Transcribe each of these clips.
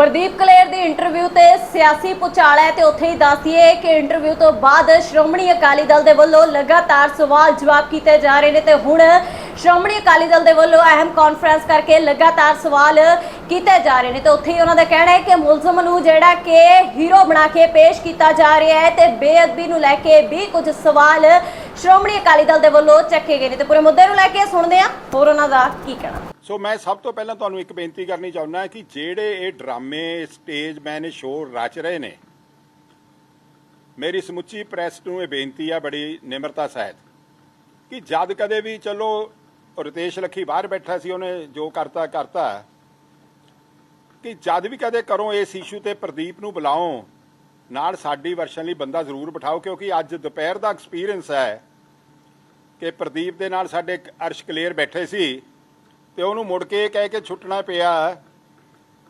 ਪ੍ਰਦੀਪ ਕਲੇਰ ਦੀ interview ਤੇ ਸਿਆਸੀ ਪੁਚਾਲ ਹੈ ਤੇ ਉੱਥੇ ਹੀ ਦੱਸਦੀਏ ਕਿ ਇੰਟਰਵਿਊ ਤੋਂ ਬਾਅਦ ਸ਼੍ਰੋਮਣੀ ਅਕਾਲੀ ਦਲ ਦੇ ਵੱਲੋਂ ਲਗਾਤਾਰ ਸਵਾਲ ਜਵਾਬ ਕੀਤੇ ਜਾ ਰਹੇ ਨੇ ਤੇ ਹੁਣ ਸ਼੍ਰੋਮਣੀ ਅਕਾਲੀ ਦਲ ਦੇ ਵੱਲੋਂ ਅਹਿਮ ਕਾਨਫਰੰਸ ਕਰਕੇ ਲਗਾਤਾਰ ਸਵਾਲ ਕੀਤੇ ਜਾ ਰਹੇ ਨੇ ਤੇ ਉੱਥੇ ਹੀ ਉਹਨਾਂ ਦਾ ਕਹਿਣਾ ਹੈ ਕਿ ਮੁਲਜ਼ਮ ਨੂੰ ਜਿਹੜਾ ਕਿ ਹੀਰੋ ਬਣਾ ਕੇ ਪੇਸ਼ ਕੀਤਾ ਜਾ ਰਿਹਾ ਹੈ ਤੇ ਬੇਅਦਬੀ ਨੂੰ ਲੈ ਕੇ ਵੀ ਕੁਝ ਸਵਾਲ ਸ਼੍ਰੋਮਣੀ ਅਕਾਲੀ ਦਲ ਦੇ ਵੱਲੋਂ ਚੱਕੇ ਗਏ ਨੇ ਤੇ ਪੂਰੇ ਮੁੱਦੇ ਨੂੰ ਲੈ ਕੇ ਸੁਣਦੇ ਹਾਂ। ਹੋਰ ਉਹਨਾਂ ਦਾ ਕੀ ਕਹਿਣਾ? ਸੋ ਮੈਂ ਸਭ ਤੋਂ ਪਹਿਲਾਂ ਤੁਹਾਨੂੰ ਇੱਕ ਬੇਨਤੀ ਕਰਨੀ ਚਾਹੁੰਦਾ ਕਿ ਜਿਹੜੇ ਇਹ ਡਰਾਮੇ, ਸਟੇਜ ਮੈਨ ਸ਼ੋਅ ਰਚ ਰਹੇ ਨੇ, ਮੇਰੀ ਸਮੁੱਚੀ ਪ੍ਰੈਸ ਨੂੰ ਇਹ ਬੇਨਤੀ ਆ ਬੜੀ ਨਿਮਰਤਾ ਸਹਿਤ ਕਿ ਜਦ ਕਦੇ ਵੀ ਚਲੋ ਰਿਤੇਸ਼ ਲੱਖੀ ਬਾਹਰ ਬੈਠਾ ਸੀ, ਉਹਨੇ ਜੋ ਕਰਤਾ ਕਰਤਾ ਕਿ ਜਦ ਵੀ ਕਦੇ ਕਰੋ ਇਸ ਇਸ਼ੂ ਤੇ ਪ੍ਰਦੀਪ ਨੂੰ ਬੁਲਾਓ, ਨਾਲ ਸਾਡੀ ਵਰਸ਼ਨ ਲਈ ਬੰਦਾ ਜ਼ਰੂਰ ਬਿਠਾਓ, ਕਿਉਂਕਿ ਅੱਜ ਦੁਪਹਿਰ ਦਾ ਐਕਸਪੀਰੀਅੰਸ ਹੈ ਕਿ ਪ੍ਰਦੀਪ ਦੇ ਨਾਲ ਸਾਡੇ ਅਰਸ਼ ਕਲੇਰ ਬੈਠੇ ਸੀ ਤੇ ਉਹਨੂੰ ਮੁੜ ਕੇ ਇਹ ਕਹਿ ਕੇ ਛੁੱਟਣਾ ਪਿਆ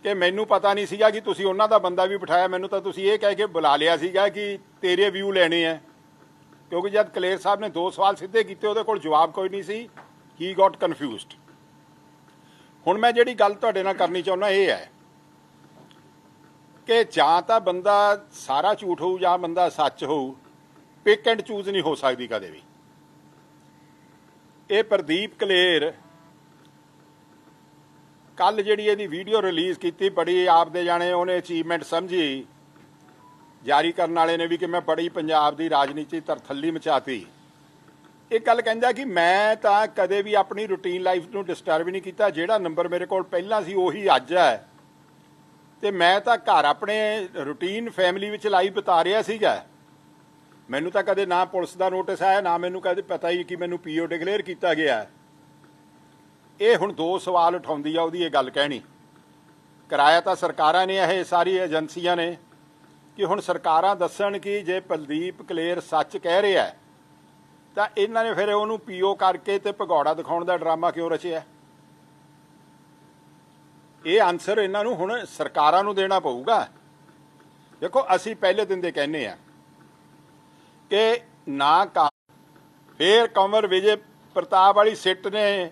ਕਿ ਮੈਨੂੰ ਪਤਾ ਨਹੀਂ ਸੀਗਾ ਕਿ ਤੁਸੀਂ ਉਹਨਾਂ ਦਾ ਬੰਦਾ ਵੀ ਬਿਠਾਇਆ, ਮੈਨੂੰ ਤਾਂ ਤੁਸੀਂ ਇਹ ਕਹਿ ਕੇ ਬੁਲਾ ਲਿਆ ਸੀਗਾ ਕਿ ਤੇਰੇ ਵਿਊ ਲੈਣੇ ਆ ਕਿਉਂਕਿ ਜਦ ਕਲੇਰ ਸਾਹਿਬ ਨੇ ਦੋ ਸਵਾਲ ਸਿੱਧੇ ਕੀਤੇ, ਉਹਦੇ ਕੋਲ ਜਵਾਬ ਕੋਈ ਨਹੀਂ ਸੀ। ਹੀ ਗਾਟ ਕਨਫਿਊਜ਼ਡ ਹੁਣ ਮੈਂ ਜਿਹੜੀ ਗੱਲ ਤੁਹਾਡੇ ਨਾਲ ਕਰਨੀ ਚਾਹੁੰਦਾ, ਇਹ ਹੈ ਕਿ ਜਾਂ ਤਾਂ ਬੰਦਾ ਸਾਰਾ ਝੂਠ ਹੋਊ ਜਾਂ ਬੰਦਾ ਸੱਚ ਹੋਊ ਪਿਕ ਐਂਡ ਚੂਜ਼ ਨਹੀਂ ਹੋ ਸਕਦੀ ਕਦੇ ਵੀ। ਇਹ ਪ੍ਰਦੀਪ ਕਲੇਰ ਕੱਲ ਜਿਹੜੀ ਇਹਦੀ ਵੀਡੀਓ ਰਿਲੀਜ਼ ਕੀਤੀ, ਬੜੀ ਆਪਦੇ ਜਾਣੇ ਉਹਨੇ ਅਚੀਵਮੈਂਟ ਸਮਝੀ। ਜਾਰੀ ਕਰਨ ਵਾਲੇ ਨੇ ਵੀ ਕਿ ਮੈਂ ਬੜੀ ਪੰਜਾਬ ਦੀ ਰਾਜਨੀਤੀ ਤਰਥੱਲੀ ਮਚਾਤੀ। ਇਹ ਗੱਲ ਕਹਿੰਦਾ ਕਿ ਮੈਂ ਤਾਂ ਕਦੇ ਵੀ ਆਪਣੀ ਰੂਟੀਨ ਲਾਈਫ ਨੂੰ ਡਿਸਟਰਬ ਨਹੀਂ ਕੀਤਾ। ਜਿਹੜਾ ਨੰਬਰ ਮੇਰੇ ਕੋਲ ਪਹਿਲਾਂ ਸੀ ਉਹੀ ਅੱਜ ਹੈ। ਤੇ ਮੈਂ ਤਾਂ ਘਰ ਆਪਣੇ ਰੂਟੀਨ ਫੈਮਿਲੀ ਵਿੱਚ ਲਾਈਫ ਬਿਤਾ ਰਿਹਾ ਸੀਗਾ। ਮੈਨੂੰ ਤਾਂ ਕਦੇ ਨਾ ਪੁਲਿਸ ਦਾ ਨੋਟਿਸ ਆਇਆ ਨਾ ਮੈਨੂੰ ਕਦੇ ਪਤਾ ਹੀ ਕਿ ਮੈਨੂੰ ਪੀਓ ਡਿਕਲੇਅਰ ਕੀਤਾ ਗਿਆ। ਇਹ ਹੁਣ ਦੋ ਸਵਾਲ ਉਠਾਉਂਦੀ ਆ ਉਹਦੀ ਇਹ ਗੱਲ ਕਹਿਣੀ। ਕਰਾਇਆ ਤਾਂ ਸਰਕਾਰਾਂ ਨੇ ਇਹ ਸਾਰੀ ਏਜੰਸੀਆਂ ਨੇ ਕਿ ਹੁਣ ਸਰਕਾਰਾਂ ਦੱਸਣ ਕਿ ਜੇ ਪ੍ਰਦੀਪ ਕਲੇਰ ਸੱਚ ਕਹਿ ਰਿਹਾ ਹੈ, ਤਾਂ ਇਹਨਾਂ ਨੇ ਫਿਰ ਉਹਨੂੰ ਪੀਓ ਕਰਕੇ ਤੇ ਭਗੌੜਾ ਦਿਖਾਉਣ ਦਾ ਡਰਾਮਾ ਕਿਉਂ ਰਚਿਆ? ਇਹ ਆਨਸਰ ਇਹਨਾਂ ਨੂੰ ਹੁਣ ਸਰਕਾਰਾਂ ਨੂੰ ਦੇਣਾ ਪਊਗਾ। ਦੇਖੋ, ਅਸੀਂ ਪਹਿਲੇ ਦਿਨ ਦੇ ਕਹਿੰਨੇ ਆ ਕਿ ਨਾ ਕਾ ਫੇਰ ਕੰਵਰ ਵਿਜੇ ਪ੍ਰਤਾਪ ਵਾਲੀ ਸਿੱਟ ਨੇ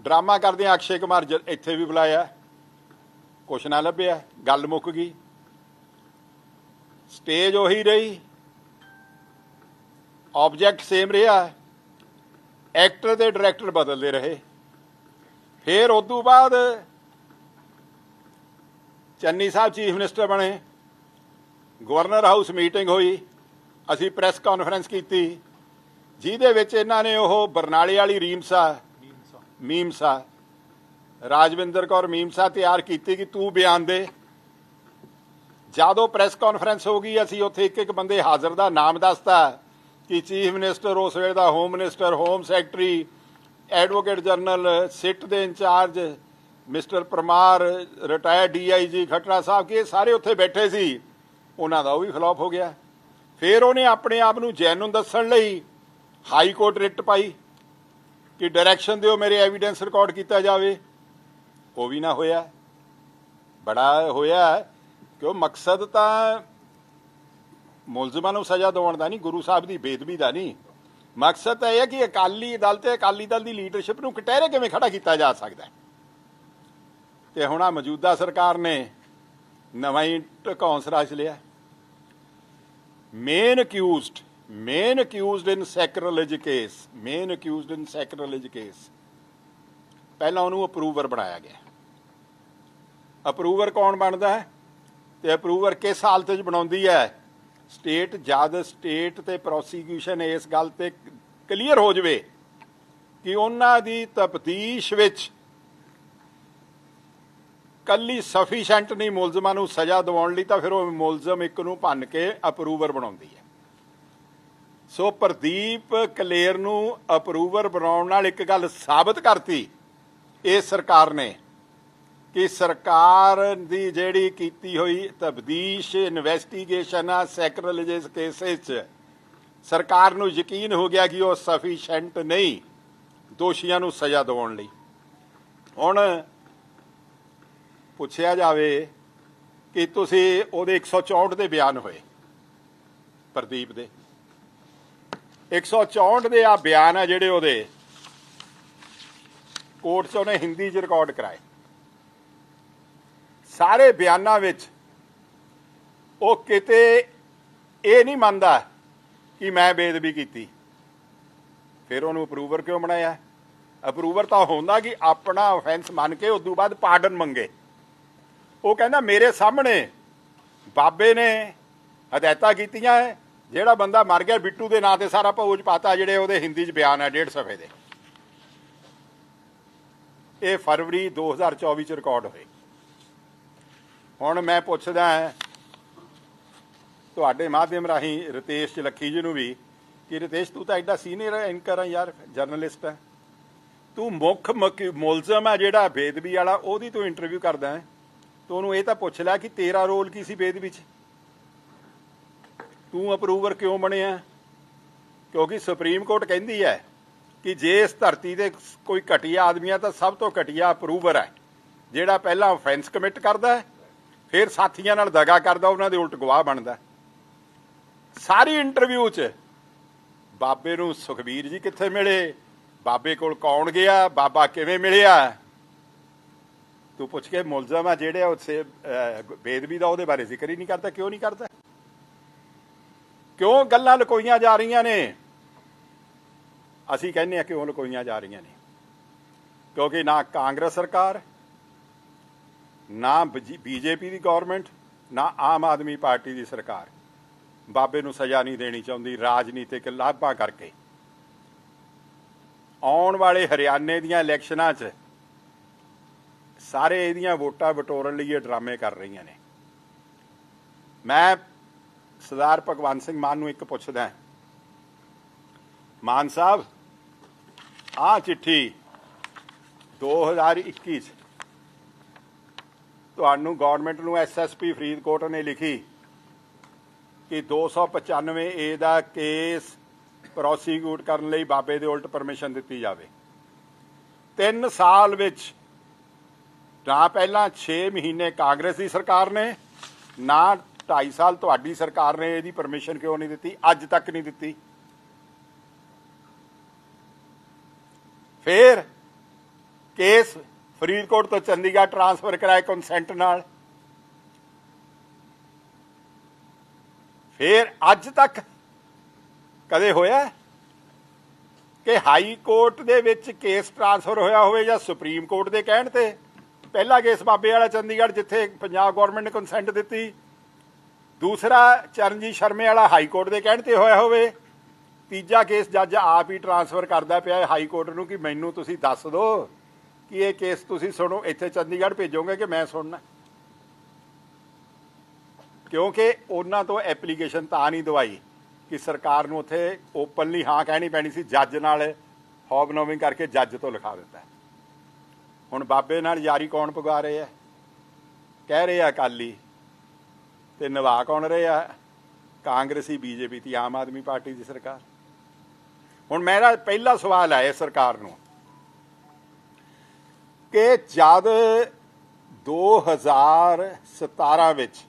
ਡਰਾਮਾ ਕਰਦੇ ਅਕਸ਼ੇ ਕੁਮਾਰ ਜ- ਇੱਥੇ ਵੀ ਬੁਲਾਇਆ। ਕੁਛ ਨਾ ਲੱਭਿਆ, ਗੱਲ ਮੁੱਕ ਗਈ। ਸਟੇਜ ਉਹੀ ਰਹੀ। ਆਬਜੈਕਟ ਸੇਮ ਰਿਹਾ ਐਕਟਰ ਤੇ ਡਾਇਰੈਕਟਰ ਬਦਲਦੇ ਰਹੇ। ਫਿਰ ਉਸ ਤੋਂ ਬਾਅਦ ਚੰਨੀ ਸਾਹਿਬ ਚੀਫ ਮਿਨਿਸਟਰ ਬਣੇ। ਗਵਰਨਰ ਹਾਊਸ ਮੀਟਿੰਗ ਹੋਈ। ਅਸੀਂ ਪ੍ਰੈਸ ਕਾਨਫਰੰਸ ਕੀਤੀ। ਜਿਹਦੇ ਵਿੱਚ ਇਹਨਾਂ ਨੇ ਉਹ ਬਰਨਾਲੇ ਵਾਲੀ ਰੀਮਸਾ, ਮੀਮਸਾ, ਰਾਜਵਿੰਦਰ ਕੌਰ ਮੀਮਸਾ ਤਿਆਰ ਕੀਤੀ ਕਿ ਤੂੰ ਬਿਆਨ ਦੇ। ਜਦੋਂ ਪ੍ਰੈਸ ਕਾਨਫਰੰਸ ਹੋ ਗਈ, ਅਸੀਂ ਉੱਥੇ ਇੱਕ ਇੱਕ ਬੰਦੇ ਹਾਜ਼ਰ ਦਾ ਨਾਮ ਦੱਸਤਾ। ਕਿ ਚੀਫ ਮਿਨਿਸਟਰ ਉਸ ਵੇਲੇ ਦਾ home minister, home secretary, advocate general SIT ਦੇ incharge, mister Parmar, retired DIG, Khatra Sahib, ਕਿ ਇਹ ਸਾਰੇ ਉੱਥੇ ਬੈਠੇ ਸੀ, ਉਹਨਾਂ ਦਾ ਉਹ ਵੀ ਫਲॉप ਹੋ ਗਿਆ। ਫਿਰ ਉਹਨੇ ਆਪਣੇ ਆਪ ਨੂੰ ਜੈਨੂਨ ਦੱਸਣ ਲਈ ਹਾਈ ਕੋਰਟ ਰਿਟ ਪਾਈ ਕਿ ਡਾਇਰੈਕਸ਼ਨ ਦਿਓ ਮੇਰੇ ਐਵੀਡੈਂਸ ਰਿਕਾਰਡ ਕੀਤਾ ਜਾਵੇ। ਉਹ ਵੀ ਨਾ ਹੋਇਆ। ਬੜਾ ਹੋਇਆ ਕਿਉਂ ਮਕਸਦ ਤਾਂ ਮੁਲਜ਼ਮਾਂ ਨੂੰ ਸਜ਼ਾ ਦਿਵਾਉਣ ਦਾ ਨਹੀਂ, ਗੁਰੂ ਸਾਹਿਬ ਦੀ ਬੇਦਬੀ ਦਾ ਨਹੀਂ। ਮਕਸਦ ਤਾਂ ਇਹ ਹੈ ਕਿ ਅਕਾਲੀ ਦਲ ਤੇ ਅਕਾਲੀ ਦਲ ਦੀ ਲੀਡਰਸ਼ਿਪ ਨੂੰ ਕਟਹਿਰੇ ਕਿਵੇਂ ਖੜਾ ਕੀਤਾ ਜਾ ਸਕਦਾ ਹੈ। ਤੇ ਹੁਣ ਆ ਮੌਜੂਦਾ ਸਰਕਾਰ ਨੇ ਨਵਾਂ ਹੀ ਢਕੌਂਸ ਰਚ ਲਿਆ main accused main accused in sacrilege case main accused in sacrilege case ਪਹਿਲਾਂ ਉਹਨੂੰ ਅਪਰੂਵਰ ਬਣਾਇਆ ਗਿਆ ਅਪਰੂਵਰ ਕੌਣ ਬਣਦਾ ਹੈ? ਤੇ ਅਪਰੂਵਰ ਕਿਸ ਹਾਲਤ ਚ ਬਣਾਉਂਦੀ ਹੈ? ਸਟੇਟ, ਜਦ ਸਟੇਟ ਤੇ ਪ੍ਰੋਸੀਕਿਊਸ਼ਨ ਇਸ ਗੱਲ ਤੇ ਕਲੀਅਰ ਹੋ ਜਵੇ ਕਿ ਉਹਨਾਂ ਦੀ ਤਫਤੀਸ਼ ਵਿੱਚ ਕੱਲੀ ਸਫੀਸ਼ੀਐਂਟ ਨਹੀਂ, ਮੁਲਜ਼ਮਾਂ ਨੂੰ ਸਜ਼ਾ ਦਿਵਾਉਣ ਲਈ ਤਾਂ ਫਿਰ ਉਹ ਮੁਲਜ਼ਮ ਇੱਕ ਨੂੰ ਭੰਨ ਕੇ ਅਪਰੂਵਰ ਬਣਾਉਂਦੀ ਹੈ। ਸੋ ਪ੍ਰਦੀਪ ਕਲੇਰ ਨੂੰ ਅਪਰੂਵਰ ਬਣਾਉਣ ਨਾਲ ਇੱਕ ਗੱਲ ਸਾਬਤ ਕਰਤੀ, ਇਹ ਸਰਕਾਰ ਨੇ। ਕਿ ਸਰਕਾਰ ਦੀ ਜਿਹੜੀ ਕੀਤੀ ਹੋਈ ਤਬਦੀਸ਼ ਇਨਵੈਸਟੀਗੇਸ਼ਨ ਆ ਸੈਕਰਲਜਿਸ ਕੇਸਿਸ 'ਚ, ਸਰਕਾਰ ਨੂੰ ਯਕੀਨ ਹੋ ਗਿਆ ਕਿ ਉਹ ਸਫੀਸ਼ੀਐਂਟ ਨਹੀਂ, ਦੋਸ਼ੀਆਂ ਨੂੰ ਸਜ਼ਾ ਦਿਵਾਉਣ ਲਈ। ਹੁਣ ਪੁੱਛਿਆ ਜਾਵੇ ਕਿ ਤੁਸੀਂ ਉਹਦੇ 164 ਦੇ ਬਿਆਨ ਹੋਏ, ਪ੍ਰਦੀਪ ਦੇ। 164 ਦੇ ਆ ਬਿਆਨ ਆ ਜਿਹੜੇ ਉਹਦੇ, ਕੋਰਟ 'ਚ ਉਹਨੇ ਹਿੰਦੀ 'ਚ ਰਿਕਾਰਡ ਕਰਾਏ। ਸਾਰੇ ਬਿਆਨਾਂ ਵਿੱਚ ਉਹ ਕਿਤੇ ਇਹ ਨਹੀਂ ਮੰਨਦਾ ਕਿ ਮੈਂ ਬੇਦਬੀ ਕੀਤੀ। ਫਿਰ ਉਹਨੂੰ ਅਪਰੂਵਰ ਕਿਉਂ ਬਣਾਇਆ? ਅਪਰੂਵਰ ਤਾਂ ਹੁੰਦਾ ਕਿ ਆਪਣਾ ਆਫੈਂਸ ਮੰਨ ਕੇ ਉਸ ਤੋਂ ਬਾਅਦ ਪਾਰਡਨ ਮੰਗੇ। ਉਹ ਕਹਿੰਦਾ, ਮੇਰੇ ਸਾਹਮਣੇ ਬਾਬੇ ਨੇ ਹਦਾਇਤਾਂ ਕੀਤੀਆਂ ਜਿਹੜਾ ਬੰਦਾ ਮਰ ਗਿਆ, ਬਿੱਟੂ ਦੇ ਨਾਂ ਤੇ ਸਾਰਾ ਭੋਜ ਪਾਤਾ, ਜਿਹੜੇ ਉਹਦੇ ਹਿੰਦੀ 'ਚ ਬਿਆਨ ਹੈ ਡੇਢ ਸਫੇ ਦੇ। ਇਹ ਫਰਵਰੀ 2024 ਚ ਰਿਕਾਰਡ ਹੋਏ। ਹੁਣ ਮੈਂ ਪੁੱਛਦਾ ਹਾਂ, ਤੁਹਾਡੇ ਮਾਧਿਅਮ ਰਾਹੀਂ ਰਤੇਸ਼ ਚਲੱਖੀ ਜੀ ਨੂੰ ਵੀ ਕਿ ਰਤੇਸ਼, ਤੂੰ ਤਾਂ ਐਡਾ ਸੀਨੀਅਰ ਐਂਕਰ ਆ ਯਾਰ ਜਰਨਲਿਸਟ ਹੈ ਤੂੰ ਮੁੱਖ ਮੁਲਜ਼ਮ ਆ ਜਿਹੜਾ ਬੇਦਬੀ ਵਾਲਾ, ਉਹਦੀ ਤੂੰ ਇੰਟਰਵਿਊ ਕਰਦਾ ਹੈ। ਤੂੰ ਉਹਨੂੰ ਇਹ ਤਾਂ ਪੁੱਛ ਲੈ ਕਿ ਤੇਰਾ ਰੋਲ ਕੀ ਸੀ ਬੇਦਬੀ 'ਚ ਤੂੰ ਅਪਰੂਵਰ ਕਿਉਂ ਬਣਿਆ? ਕਿਉਂਕਿ ਸੁਪਰੀਮ ਕੋਰਟ ਕਹਿੰਦੀ ਹੈ ਕਿ ਜੇ ਇਸ ਧਰਤੀ ਦੇ ਕੋਈ ਘਟੀਆ ਆਦਮੀ ਆ ਤਾਂ ਸਭ ਤੋਂ ਘਟੀਆ ਅਪਰੂਵਰ ਹੈ ਜਿਹੜਾ ਪਹਿਲਾਂ ਆਫੈਂਸ ਕਮਿਟ ਕਰਦਾ ਹੈ। ਫਿਰ ਸਾਥੀਆਂ ਨਾਲ ਦਗਾ ਕਰਦਾ, ਉਹਨਾਂ ਦੇ ਉਲਟ ਗਵਾਹ ਬਣਦਾ। ਸਾਰੀ ਇੰਟਰਵਿਊ 'ਚ ਬਾਬੇ ਨੂੰ ਸੁਖਬੀਰ ਜੀ ਕਿੱਥੇ ਮਿਲੇ? ਬਾਬੇ ਕੋਲ ਕੌਣ ਗਿਆ? ਬਾਬਾ ਕਿਵੇਂ ਮਿਲਿਆ? ਤੂੰ ਪੁੱਛ ਕੇ ਮੁਲਜ਼ਮ ਆ ਜਿਹੜੇ ਉਸੇ ਬੇਦਬੀ ਦਾ ਉਹਦੇ ਬਾਰੇ ਜ਼ਿਕਰ ਹੀ ਨਹੀਂ ਕਰਦਾ, ਕਿਉਂ ਨਹੀਂ ਕਰਦਾ? ਕਿਉਂ ਗੱਲਾਂ ਲੁਕੋਈਆਂ ਜਾ ਰਹੀਆਂ ਨੇ? ਅਸੀਂ ਕਹਿੰਦੇ ਆ ਕਿਉਂ ਲੁਕੋਈਆਂ ਜਾ ਰਹੀਆਂ ਨੇ? ਕਿਉਂਕਿ ਨਾ ਕਾਂਗਰਸ ਸਰਕਾਰ ਨਾ ਬੀਜੇਪੀ ਦੀ ਗਵਰਨਮੈਂਟ ਨਾ ਆਮ ਆਦਮੀ ਪਾਰਟੀ ਦੀ ਸਰਕਾਰ। ਬਾਬੇ ਨੂੰ ਸਜ਼ਾ ਨਹੀਂ ਦੇਣੀ ਚਾਹੁੰਦੀ ਰਾਜਨੀਤਿਕ ਲਾਭਾਂ ਕਰਕੇ। ਆਉਣ ਵਾਲੇ ਹਰਿਆਣੇ ਦੀਆਂ ਇਲੈਕਸ਼ਨਾਂ 'ਚ ਸਾਰੇ ਇਹਦੀਆਂ ਵੋਟਾਂ ਬਟੋਰਨ ਲਈ ਇਹ ਡਰਾਮੇ ਕਰ ਰਹੀਆਂ ਨੇ। ਮੈਂ ਸਰਦਾਰ ਭਗਵੰਤ ਸਿੰਘ ਮਾਨ ਨੂੰ ਇੱਕ ਪੁੱਛਦਾ ਮਾਨ ਸਾਹਿਬ ਆ ਚਿੱਠੀ 2021 ਚ ਤੁਹਾਨੂੰ ਗਵਰਨਮੈਂਟ ਨੂੰ ਐਸਐਸਪੀ ਫਰੀਦਕੋਟ ਨੇ ਲਿਖੀ ਕਿ 295 ਏ ਦਾ ਕੇਸ ਪ੍ਰੋਸੀਕਿਊਟ ਕਰਨ ਲਈ ਬਾਬੇ ਦੇ ਉਲਟ ਪਰਮਿਸ਼ਨ ਦਿੱਤੀ ਜਾਵੇ। 3 ਸਾਲ ਵਿੱਚ ਨਾ ਪਹਿਲਾਂ 6 ਮਹੀਨੇ ਕਾਂਗਰਸ ਦੀ ਸਰਕਾਰ ਨੇ, ਨਾ 2.5 ਸਾਲ ਤੁਹਾਡੀ ਸਰਕਾਰ ਨੇ ਇਹਦੀ ਪਰਮਿਸ਼ਨ ਕਿਉਂ ਨਹੀਂ ਦਿੱਤੀ? ਅੱਜ ਤੱਕ ਨਹੀਂ ਦਿੱਤੀ। ਫੇਰ ਕੇਸ ਫਰੀਦਕੋਟ ਤੋਂ ਚੰਡੀਗੜ੍ਹ ਟਰਾਂਸਫਰ ਕਰਾਏ ਕਨਸੈਂਟ ਨਾਲ। ਫਿਰ ਅੱਜ ਤੱਕ ਕਦੇ ਹੋਇਆ ਕਿ ਹਾਈ ਕੋਰਟ ਦੇ ਵਿੱਚ ਕੇਸ ਟਰਾਂਸਫਰ ਹੋਇਆ ਹੋਵੇ ਜਾਂ ਸੁਪਰੀਮ ਕੋਰਟ ਦੇ ਕਹਿਣ ਤੇ? ਪਹਿਲਾ ਕੇਸ ਬਾਬੇ ਵਾਲਾ ਚੰਡੀਗੜ੍ਹ, ਜਿੱਥੇ ਪੰਜਾਬ ਗਵਰਨਮੈਂਟ ਨੇ ਕੰਸੈਂਟ ਦਿੱਤੀ। ਦੂਸਰਾ ਚਰਨਜੀਤ ਸ਼ਰਮੇ ਵਾਲਾ ਹਾਈ ਕੋਰਟ ਦੇ ਕਹਿਣ ਤੇ ਹੋਇਆ ਹੋਵੇ। ਤੀਜਾ ਕੇਸ ਜੱਜ ਆਪ ਹੀ ਟਰਾਂਸਫਰ ਕਰਦਾ ਪਿਆ ਹਾਈ ਕੋਰਟ ਨੂੰ ਕਿ ਮੈਨੂੰ ਤੁਸੀਂ ਦੱਸ ਦਿਓ। ਕਿ ਇਹ ਕੇਸ ਤੁਸੀਂ ਸੁਣੋ? ਇੱਥੇ ਚੰਡੀਗੜ੍ਹ ਭੇਜੋਗੇ ਕਿ ਮੈਂ ਸੁਣਨਾ? ਕਿਉਂਕਿ ਉਹਨਾਂ ਤੋਂ ਐਪਲੀਕੇਸ਼ਨ ਤਾਂ ਨਹੀਂ ਦਵਾਈ ਕਿ ਸਰਕਾਰ ਨੂੰ ਉੱਥੇ ਓਪਨਲੀ ਹਾਂ ਕਹਿਣੀ ਪੈਣੀ ਸੀ, ਜੱਜ ਨਾਲ ਹੌਬਨੋਵਿੰਗ ਕਰਕੇ ਜੱਜ ਤੋਂ ਲਿਖਾ ਦਿੱਤਾ। ਹੁਣ ਬਾਬੇ ਨਾਲ ਯਾਰੀ ਕੌਣ ਪਗਾ ਰਹੇ ਆ? ਕਹਿ ਰਹੇ ਆ ਅਕਾਲੀ। ਤੇ ਨਿਭਾ ਕੌਣ ਰਹੇ ਆ? ਕਾਂਗਰਸੀ, ਬੀਜੇਪੀ, ਤੇ ਆਮ ਆਦਮੀ ਪਾਰਟੀ ਦੀ ਸਰਕਾਰ। ਹੁਣ ਮੇਰਾ ਪਹਿਲਾ ਸਵਾਲ ਹੈ ਇਸ ਸਰਕਾਰ ਨੂੰ। ਕਿ ਜਦ 2017 ਵਿੱਚ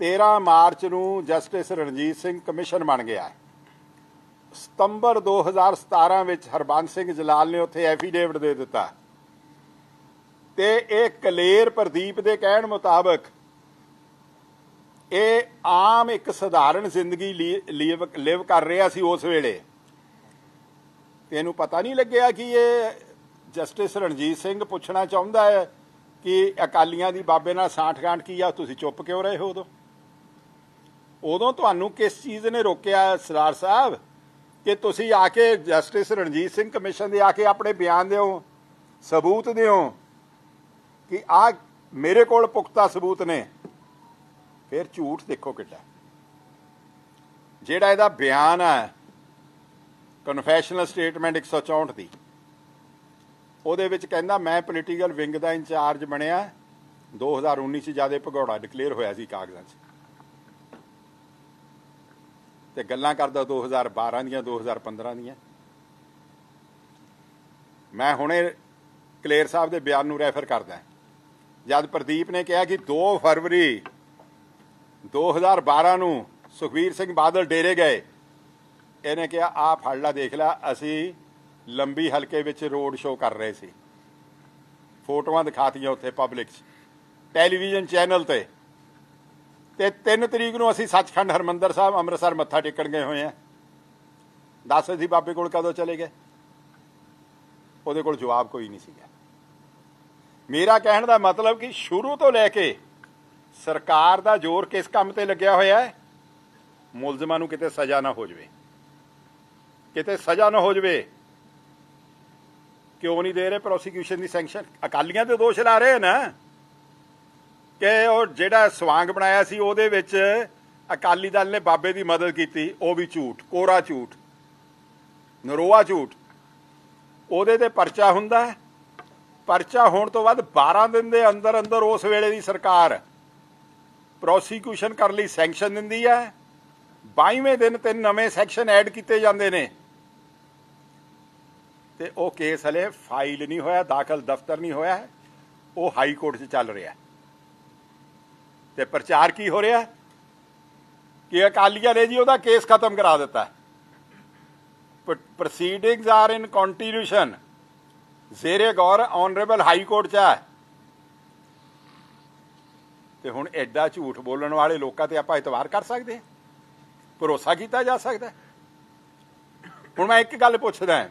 13 ਮਾਰਚ ਨੂੰ ਜਸਟਿਸ ਰਣਜੀਤ ਸਿੰਘ ਕਮਿਸ਼ਨ ਬਣ ਗਿਆ ਹੈ, ਸਤੰਬਰ 2017 ਵਿੱਚ ਹਰਬੰਸ ਸਿੰਘ ਜਲਾਲ ਨੇ ਉੱਥੇ ਐਫੀਡੇਵਿਟ ਦੇ ਦਿੱਤਾ ਤੇ ਇਹ ਕਲੇਰ ਪ੍ਰਦੀਪ ਦੇ ਕਹਿਣ ਮੁਤਾਬਕ ਇਹ ਆਮ ਇੱਕ ਸਧਾਰਨ ਜ਼ਿੰਦਗੀ ਲਿਵ ਲਿਵ ਕਰ ਰਿਹਾ ਸੀ ਉਸ ਵੇਲੇ। ਤੈਨੂੰ ਪਤਾ ਨਹੀਂ ਲੱਗਿਆ ਕਿ ਇਹ ਜਸਟਿਸ ਰਣਜੀਤ ਸਿੰਘ ਪੁੱਛਣਾ ਚਾਹੁੰਦਾ ਹੈ ਕਿ ਅਕਾਲੀਆਂ ਦੀ ਬਾਬੇ ਨਾਲ ਸਾਠਗਾਂਠ ਕੀ ਆ? ਤੁਸੀਂ ਚੁੱਪ ਕਿਉਂ ਰਹੇ ਹੋ ਉਦੋਂ? ਉਦੋਂ ਤੁਹਾਨੂੰ ਕਿਸ ਚੀਜ਼ ਨੇ ਰੋਕਿਆ ਸਰਦਾਰ ਸਾਹਿਬ? ਕਿ ਤੁਸੀਂ ਆ ਕੇ ਜਸਟਿਸ ਰਣਜੀਤ ਸਿੰਘ ਕਮਿਸ਼ਨ ਦੇ ਆ ਕੇ ਆਪਣੇ ਬਿਆਨ ਦਿਓ, ਸਬੂਤ ਦਿਓ ਕਿ ਆ ਮੇਰੇ ਕੋਲ ਪੁਖਤਾ ਸਬੂਤ ਨੇ। ਫਿਰ ਝੂਠ ਦੇਖੋ ਕਿੱਡਾ। ਜਿਹੜਾ ਇਹਦਾ ਬਿਆਨ ਹੈ ਕਨਫੈਸ਼ਨਲ ਸਟੇਟਮੈਂਟ 164 ਦੀ। ਉਹਦੇ ਵਿੱਚ ਕਹਿੰਦਾ, ਮੈਂ ਪੋਲੀਟੀਕਲ ਵਿੰਗ ਦਾ ਇੰਚਾਰਜ ਬਣਿਆ। 2019 ਚ ਜ਼ਿਆਦਾ ਭਗੌੜਾ ਡਿਕਲੇਅਰ ਹੋਇਆ ਸੀ ਕਾਗਜ਼ਾਂ 'ਚ। ਤੇ ਗੱਲਾਂ ਕਰਦਾ 2012 ਦੀਆਂ 2015 ਦੀਆਂ। ਮੈਂ ਹੁਣੇ ਕਲੇਰ ਸਾਹਿਬ ਦੇ ਬਿਆਨ ਨੂੰ ਰੈਫਰ ਕਰਦਾ ਜਦ ਪ੍ਰਦੀਪ ਨੇ ਕਿਹਾ ਕਿ 2 ਫਰਵਰੀ 2012 ਨੂੰ ਸੁਖਵੀਰ ਸਿੰਘ ਬਾਦਲ ਡੇਰੇ ਗਏ, ਇਹਨੇ ਕਿਹਾ ਆ ਫੜ ਲਾ, ਦੇਖ ਲੈ, ਅਸੀਂ ਲੰਬੀ ਹਲਕੇ ਵਿੱਚ ਰੋਡ ਸ਼ੋਅ ਕਰ ਰਹੇ ਸੀ। ਫੋਟੋਆਂ ਦਿਖਾਤੀਆਂ ਉੱਥੇ ਪਬਲਿਕ 'ਚ। ਟੈਲੀਵਿਜ਼ਨ ਚੈਨਲ ਤੇ। ਤੇ 3 ਤਰੀਕ ਨੂੰ ਅਸੀਂ ਸੱਚਖੰਡ ਹਰਮੰਦਰ ਸਾਹਿਬ ਅੰਮ੍ਰਿਤਸਰ ਮੱਥਾ ਟੇਕਣ ਗਏ ਹੋਏ ਆ ਦੱਸ ਅਸੀਂ ਬਾਬੇ ਕੋਲ ਕਦੋਂ ਚਲੇ ਗਏ। ਉਹਦੇ ਕੋਲ ਜਵਾਬ ਕੋਈ ਨਹੀਂ ਸੀਗਾ। ਮੇਰਾ ਕਹਿਣ ਦਾ ਮਤਲਬ ਕਿ ਸ਼ੁਰੂ ਤੋਂ ਲੈ ਕੇ ਸਰਕਾਰ ਦਾ ਜ਼ੋਰ ਕਿਸ ਕੰਮ ਤੇ ਲੱਗਿਆ ਹੋਇਆ ਹੈ? ਮੁਲਜ਼ਮਾਂ ਨੂੰ ਕਿਤੇ ਸਜ਼ਾ ਨਾ ਹੋ ਜਵੇ। ਕਿਤੇ ਸਜ਼ਾ ਨਾ ਹੋ ਜਵੇ। ਕਿਉਂ ਨਹੀਂ ਦੇ ਰਹੇ ਪ੍ਰੋਸੀਕਿਊਸ਼ਨ ਦੀ ਸੈਂਕਸ਼ਨ ਅਕਾਲੀਆਂ ਤੇ ਦੋਸ਼ ਲਾ ਰਹੇ ਨਾ ਕਿ ਉਹ ਜਿਹੜਾ ਸਵਾਂਗ ਬਣਾਇਆ ਸੀ, ਉਹਦੇ ਵਿੱਚ ਅਕਾਲੀ ਦਲ ਨੇ ਬਾਬੇ ਦੀ ਮਦਦ ਕੀਤੀ, ਉਹ ਵੀ ਝੂਠ, ਕੋਰਾ ਝੂਠ, ਨਰੋਆ ਝੂਠ। ਉਹਦੇ ਤੇ ਪਰਚਾ ਹੁੰਦਾ ਪਰਚਾ ਹੋਣ ਤੋਂ ਬਾਅਦ 12 ਦਿਨ ਦੇ ਅੰਦਰ ਅੰਦਰ ਉਸ ਵੇਲੇ ਦੀ ਸਰਕਾਰ ਪ੍ਰੋਸੀਕਿਊਸ਼ਨ ਕਰਨ ਲਈ ਸੈਂਕਸ਼ਨ ਦਿੰਦੀ ਹੈ। 22ਵੇਂ ਦਿਨ ਤੇ ਨਵੇਂ ਸੈਕਸ਼ਨ ਐਡ ਕੀਤੇ ਜਾਂਦੇ ਨੇ। ਤੇ ਉਹ ਕੇਸ ਹਲੇ ਫਾਈਲ ਨਹੀਂ ਹੋਇਆ, ਦਾਖਲ ਦਫ਼ਤਰ ਨਹੀਂ ਹੋਇਆ ਉਹ ਹਾਈ ਕੋਰਟ 'ਚ ਚੱਲ ਰਿਹਾ ਤੇ ਪ੍ਰਚਾਰ ਕੀ ਹੋ ਰਿਹਾ ਕਿ ਅਕਾਲੀਆਂ ਨੇ ਜੀ ਉਹਦਾ ਕੇਸ ਖਤਮ ਕਰਾ ਦਿੱਤਾ ਪ੍ਰੋਸੀਡਿੰਗਸ ਆਰ ਇਨ ਕੰਟੀਨਿਊਸ਼ਨ ਜ਼ੇਰੇ ਗੌਰ ਆਨਰੇਬਲ ਹਾਈ ਕੋਰਟ 'ਚ ਹੈ। ਤੇ ਹੁਣ ਐਡਾ ਝੂਠ ਬੋਲਣ ਵਾਲੇ ਲੋਕਾਂ ਤੇ ਆਪਾਂ ਇਤਵਾਰ ਕਰ ਸਕਦੇ ਹਾਂ। ਭਰੋਸਾ ਕੀਤਾ ਜਾ ਸਕਦਾ ਹੁਣ ਮੈਂ ਇੱਕ ਗੱਲ ਪੁੱਛਦਾ ਹਾਂ।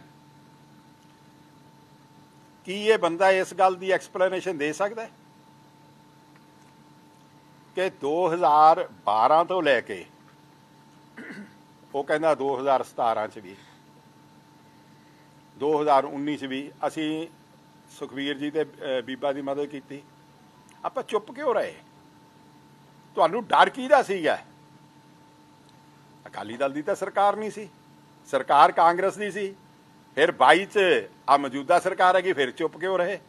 ਕੀ ਇਹ ਬੰਦਾ ਇਸ ਗੱਲ ਦੀ ਐਕਸਪਲੇਨੇਸ਼ਨ ਦੇ ਸਕਦਾ ਹੈ? ਕਿ 2012 ਤੋਂ ਲੈ ਕੇ ਉਹ ਕਹਿੰਦਾ 2017 ਚ ਵੀ 2019 ਚ ਵੀ ਅਸੀਂ ਸੁਖਵੀਰ ਜੀ ਤੇ ਬੀਬਾ ਦੀ ਮਦਦ ਕੀਤੀ। ਆਪਾਂ ਚੁੱਪ ਕਿਉਂ ਰਹੇ? ਤੁਹਾਨੂੰ ਡਰ ਕਿਹਦਾ ਸੀਗਾ? ਅਕਾਲੀ ਦਲ ਦੀ ਤਾਂ ਸਰਕਾਰ ਨਹੀਂ ਸੀ। ਸਰਕਾਰ ਕਾਂਗਰਸ ਦੀ ਸੀ। ਫਿਰ 22 ਚ ਆ ਮੌਜੂਦਾ ਸਰਕਾਰ ਹੈਗੀ, ਫਿਰ ਚੁੱਪ ਕਿਉਂ ਰਹੇ?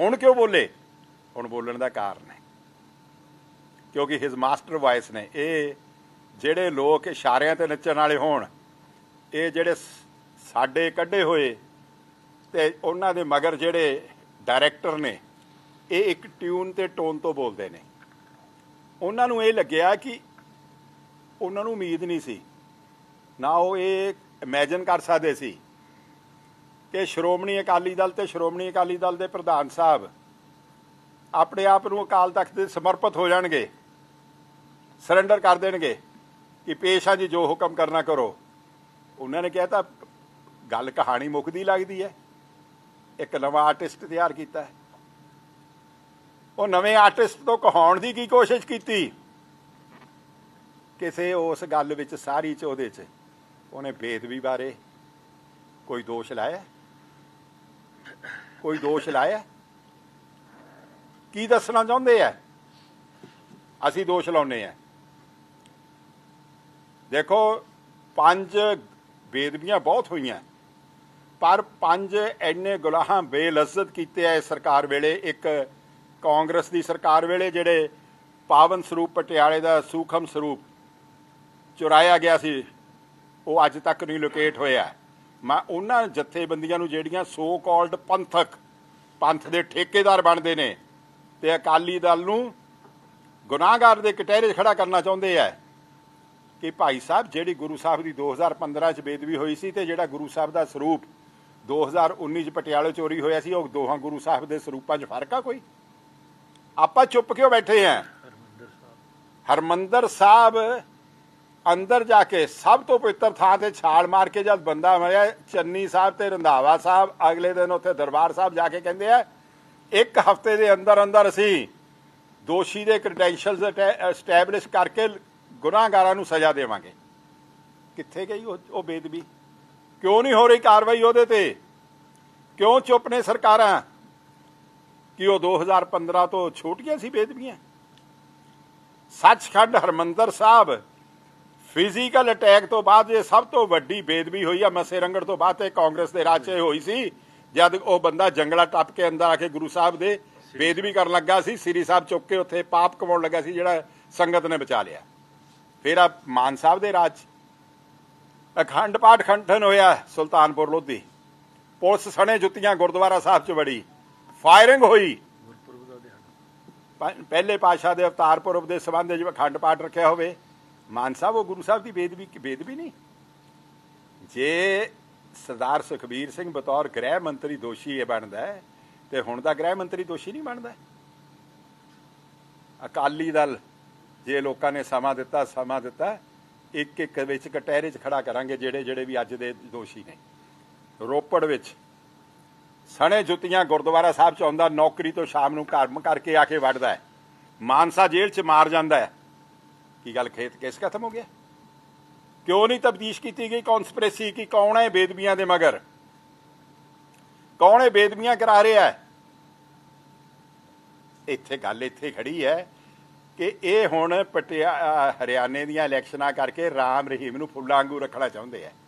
ਹੁਣ ਕਿਉਂ ਬੋਲੇ? ਹੁਣ ਬੋਲਣ ਦਾ ਕਾਰਨ ਹੈ। ਕਿਉਂਕਿ ਹਿਸ ਮਾਸਟਰ ਵਾਇਸ ਨੇ, ਇਹ ਜਿਹੜੇ ਲੋਕ ਇਸ਼ਾਰਿਆਂ ਤੇ ਨੱਚਣ ਵਾਲੇ ਹੋਣ, ਇਹ ਜਿਹੜੇ ਸਾਡੇ ਕੱਢੇ ਹੋਏ ਤੇ ਉਹਨਾਂ ਦੇ ਮਗਰ ਜਿਹੜੇ ਡਾਇਰੈਕਟਰ ਨੇ, ਇਹ ਇੱਕ ਟਿਊਨ ਤੇ ਟੋਨ ਤੋਂ ਬੋਲਦੇ ਨੇ। ਉਹਨਾਂ ਨੂੰ ਇਹ ਲੱਗਿਆ ਕਿ ਉਹਨਾਂ ਨੂੰ ਉਮੀਦ ਨਹੀਂ ਸੀ। ਨਾ ਉਹ ਇਹ ਇਮੇਜਿਨ ਕਰ ਸਕਦੇ ਸੀ ਕਿ ਸ਼੍ਰੋਮਣੀ ਅਕਾਲੀ ਦਲ ਤੇ ਸ਼੍ਰੋਮਣੀ ਅਕਾਲੀ ਦਲ ਦੇ ਪ੍ਰਧਾਨ ਸਾਹਿਬ ਆਪਣੇ ਆਪ ਨੂੰ ਅਕਾਲ ਤਖਤ ਦੇ ਸਮਰਪਿਤ ਹੋ ਜਾਣਗੇ ਸਰੈਂਡਰ ਕਰ ਦੇਣਗੇ ਕਿ ਪੇਸ਼ ਆ ਜੀ, ਜੋ ਹੁਕਮ ਕਰਨਾ ਕਰੋ। ਉਹਨਾਂ ਨੇ ਕਿਹਾ ਤਾਂ ਗੱਲ ਕਹਾਣੀ ਮੁੱਕਦੀ ਲੱਗਦੀ ਹੈ। ਇੱਕ ਨਵਾਂ ਆਰਟਿਸਟ ਤਿਆਰ ਕੀਤਾ ਹੈ। ਉਹ ਨਵੇਂ ਆਰਟਿਸਟ ਤੋਂ ਕਹਾਉਣ ਦੀ ਕੀ ਕੋਸ਼ਿਸ਼ ਕੀਤੀ? ਕਿਸੇ ਉਸ ਗੱਲ ਵਿੱਚ ਸਾਰੀ ਚ ਉਹਦੇ ਚ ਉਹਨੇ ਬੇਦਬੀ ਬਾਰੇ ਕੋਈ ਦੋਸ਼ ਲਾਇਆ? ਕੋਈ ਦੋਸ਼ ਲਾਇਆ? ਕੀ ਦੱਸਣਾ ਚਾਹੁੰਦੇ ਆ? ਅਸੀਂ ਦੋਸ਼ ਲਾਉਨੇ ਆ। ਦੇਖੋ, ਪੰਜ ਬੇਦਬੀਆਂ ਬਹੁਤ ਹੋਈਆਂ। ਪਰ ਪੰਜ ਐਨੇ ਗੁਨਾਹਾਂ ਬੇਲਜ਼ਤ ਕੀਤੇ ਆ ਇਸ ਸਰਕਾਰ ਵੇਲੇ। ਇੱਕ ਕਾਂਗਰਸ ਦੀ ਸਰਕਾਰ ਵੇਲੇ, ਜਿਹੜੇ ਪਾਵਨ ਸਰੂਪ ਪਟਿਆਲੇ ਦਾ ਸੂਖਮ ਸਰੂਪ ਚੁਰਾਇਆ ਗਿਆ ਸੀ। ਉਹ ਅੱਜ ਤੱਕ ਨਹੀਂ ਲੋਕੇਟ ਹੋਇਆ। ਮੈਂ ਉਹਨਾਂ ਜਥੇਬੰਦੀਆਂ ਨੂੰ ਜਿਹੜੀਆਂ ਸੋ ਕਾਲਡ ਪੰਥਕ, ਪੰਥ ਦੇ ਠੇਕੇਦਾਰ ਬਣਦੇ ਨੇ, ਤੇ ਅਕਾਲੀ ਦਲ ਨੂੰ ਗੁਨਾਹਗਾਰ ਦੇ ਕਟਹਿਰੇ 'ਚ ਖੜਾ ਕਰਨਾ ਚਾਹੁੰਦੇ ਆ ਕਿ ਭਾਈ ਸਾਹਿਬ, ਜਿਹੜੀ ਗੁਰੂ ਸਾਹਿਬ ਦੀ 2015 ਚ ਬੇਦਬੀ ਹੋਈ ਸੀ ਤੇ ਜਿਹੜਾ ਗੁਰੂ ਸਾਹਿਬ ਦਾ ਸਰੂਪ 2019 ਚ ਪਟਿਆਲੇ ਚੋਰੀ ਹੋਇਆ ਸੀ, ਉਹ ਦੋਹਾਂ ਗੁਰੂ ਸਾਹਿਬ ਦੇ ਸਰੂਪਾਂ 'ਚ ਫ਼ਰਕ ਆ ਕੋਈ? ਆਪਾਂ ਚੁੱਪ ਕਿਉਂ ਬੈਠੇ ਆ? ਹਰਮੰਦਰ ਸਾਹਿਬ ਅੰਦਰ ਜਾ ਕੇ ਸਭ ਤੋਂ ਪਵਿੱਤਰ ਥਾਂ ਤੇ ਛਾਲ ਮਾਰ ਕੇ ਜਦ ਬੰਦਾ ਮਰਿਆ ਚੰਨੀ ਸਾਹਿਬ ਤੇ ਰੰਧਾਵਾ ਸਾਹਿਬ ਅਗਲੇ ਦਿਨ ਉੱਥੇ ਦਰਬਾਰ ਸਾਹਿਬ ਜਾ ਕੇ ਕਹਿੰਦੇ ਆ, ਇੱਕ ਹਫ਼ਤੇ ਦੇ ਅੰਦਰ ਅੰਦਰ ਅਸੀਂ ਦੋਸ਼ੀ ਦੇ ਕ੍ਰੈਡੈਂਸ਼ੀਅਲਸ ਐਸਟੈਬਲਿਸ਼ ਕਰਕੇ ਗੁਨਾਹਗਾਰਾਂ ਨੂੰ ਸਜ਼ਾ ਦੇਵਾਂਗੇ। ਕਿੱਥੇ ਗਈ ਉਹ ਬੇਦਬੀ? ਕਿਉਂ ਨਹੀਂ ਹੋ ਰਹੀ ਕਾਰਵਾਈ ਉਹਦੇ ਤੇ? ਕਿਉਂ ਚੁੱਪ ਨੇ ਸਰਕਾਰਾਂ? ਕਿ ਉਹ 2015 ਤੋਂ ਛੋਟੀਆਂ ਸੀ ਬੇਦਬੀਆਂ? ਸੱਚਖੰਡ ਹਰਮੰਦਰ ਸਾਹਿਬ ਫਿਜ਼ੀਕਲ ਅਟੈਕ ਤੋਂ ਬਾਅਦ ਇਹ ਸਭ ਤੋਂ ਵੱਡੀ ਬੇਦਬੀ ਹੋਈ ਆ। ਮਸੇ ਰੰਗੜ ਤੋਂ ਬਾਅਦ ਤੇ ਕਾਂਗਰਸ ਦੇ ਰਾਜ 'ਚ ਹੋਈ ਸੀ। ਜਦ ਉਹ ਬੰਦਾ ਜੰਗਲਾ ਟੱਪ ਕੇ ਅੰਦਰ ਆ ਕੇ ਗੁਰੂ ਸਾਹਿਬ ਦੇ ਬੇਦਬੀ ਕਰਨ ਲੱਗਾ ਸੀ ਸ੍ਰੀ ਸਾਹਿਬ ਚੁੱਕ ਕੇ ਉੱਥੇ ਪਾਪ ਕਮਾਉਣ ਲੱਗਾ ਸੀ ਜਿਹੜਾ ਸੰਗਤ ਨੇ ਬਚਾ ਲਿਆ। ਫਿਰ ਆ ਮਾਨ ਸਾਹਿਬ ਦੇ ਰਾਜ ਅਖੰਡ ਪਾਠ ਖੰਡਨ ਹੋਇਆ ਸੁਲਤਾਨਪੁਰ ਲੋਧੀ। ਪੁਲਿਸ ਸਣੇ ਜੁੱਤੀਆਂ ਗੁਰਦੁਆਰਾ ਸਾਹਿਬ 'ਚ ਵੜੀ। ਫਾਇਰਿੰਗ ਹੋਈ। ਪਹਿਲੇ ਪਾਸ਼ਾ ਦੇ ਅਵਤਾਰ ਪੁਰਬ ਦੇ ਸਬੰਧ ਵਿੱਚ ਅਖੰਡ ਪਾਠ ਰੱਖਿਆ ਹੋਵੇ। ਮਾਨ ਸਾਹਿਬ ਉਹ ਗੁਰੂ ਸਾਹਿਬ ਦੀ ਬੇਦਬੀ ਬੇਦਬੀ ਨਹੀਂ। ਜੇ ਸਰਦਾਰ ਸੁਖਬੀਰ ਸਿੰਘ ਬਤੌਰ ਗ੍ਰਹਿ ਮੰਤਰੀ ਦੋਸ਼ੀ ਇਹ ਬਣਦਾ ਹੈ, ਤੇ ਹੁਣ ਦਾ ਗ੍ਰਹਿ ਮੰਤਰੀ ਦੋਸ਼ੀ ਨਹੀਂ ਬਣਦਾ ਅਕਾਲੀ ਦਲ ਜੇ ਲੋਕਾਂ ਨੇ ਸਮਾਂ ਦਿੱਤਾ ਸਮਾਂ ਦਿੱਤਾ ਇੱਕ ਇੱਕ ਵਿੱਚ ਕਟਹਿਰੇ 'ਚ ਖੜਾ ਕਰਾਂਗੇ ਜਿਹੜੇ ਜਿਹੜੇ ਵੀ ਅੱਜ ਦੇ ਦੋਸ਼ੀ ਨੇ। ਰੋਪੜ ਵਿੱਚ ਸਣੇ ਜੁੱਤੀਆਂ ਗੁਰਦੁਆਰਾ ਸਾਹਿਬ ਚ ਆਉਂਦਾ ਨੌਕਰੀ ਤੋਂ ਸ਼ਾਮ ਨੂੰ ਘਰ ਕਰਕੇ ਆ ਕੇ ਵੜਦਾ ਹੈ। ਮਾਨਸਾ ਜੇਲ੍ਹ ਚ ਮਾਰ ਜਾਂਦਾ ਹੈ। ਕੀ ਗੱਲ ਖੇਤ ਕੇਸ ਖਤਮ ਹੋ ਗਿਆ? ਕਿਉਂ ਨਹੀਂ ਤਬਦੀਸ਼ ਕੀਤੀ ਗਈ ਕਨਸਪੀਰੇਸੀ ਕਿ ਕੌਣ ਹੈ ਬੇਦਬੀਆਂ ਦੇ ਮਗਰ? ਕੌਣ ਹੈ ਬੇਦਬੀਆਂ ਕਰਾ ਰਿਹਾ ਹੈ? ਇੱਥੇ ਗੱਲ ਇੱਥੇ ਖੜੀ ਹੈ ਕਿ ਇਹ ਹੁਣ ਪਟਿਆ ਹਰਿਆਣੇ ਦੀਆਂ ਇਲੈਕਸ਼ਨਾਂ ਕਰਕੇ ਰਾਮ ਰਹੀਮ ਨੂੰ ਫੁੱਲਾਂ ਵਾਂਗੂ ਰੱਖਣਾ ਚਾਹੁੰਦੇ ਆ।